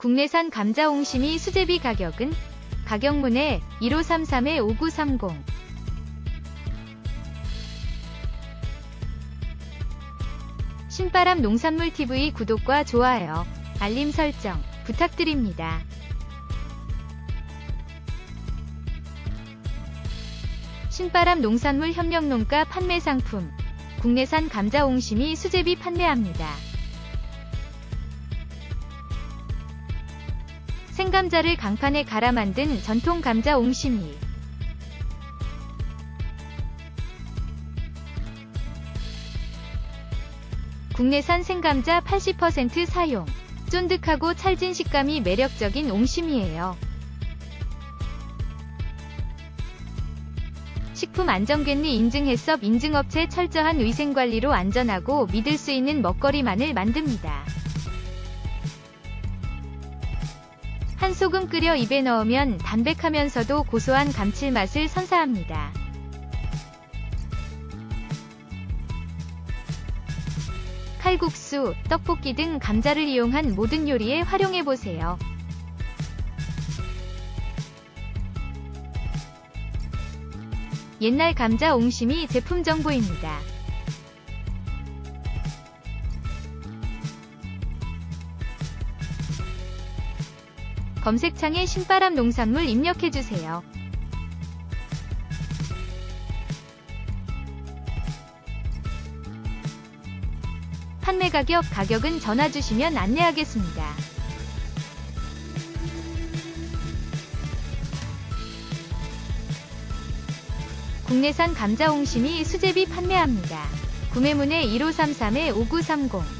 국내산 감자 옹심이 수제비 가격은 가격문에 1533-5930 신바람 농산물 TV 구독과 좋아요, 알림 설정 부탁드립니다. 신바람 농산물 협력농가 판매 상품 국내산 감자 옹심이 수제비 판매합니다. 생감자를 강판에 갈아 만든 전통 감자 옹심이 국내산 생감자 80% 사용 쫀득하고 찰진 식감이 매력적인 옹심이에요. 식품안전관리 인증해썹 인증업체 철저한 위생관리로 안전하고 믿을 수 있는 먹거리만을 만듭니다. 한 소금 끓여 입에 넣으면 담백하면서도 고소한 감칠맛을 선사합니다. 칼국수, 떡볶이 등 감자를 이용한 모든 요리에 활용해보세요. 옛날 감자 옹심이 제품 정보입니다. 검색창에 신바람 농산물 입력해주세요. 판매 가격, 가격은 전화 주시면 안내하겠습니다. 국내산 감자 옹심이 수제비 판매합니다. 구매문의 1533-5930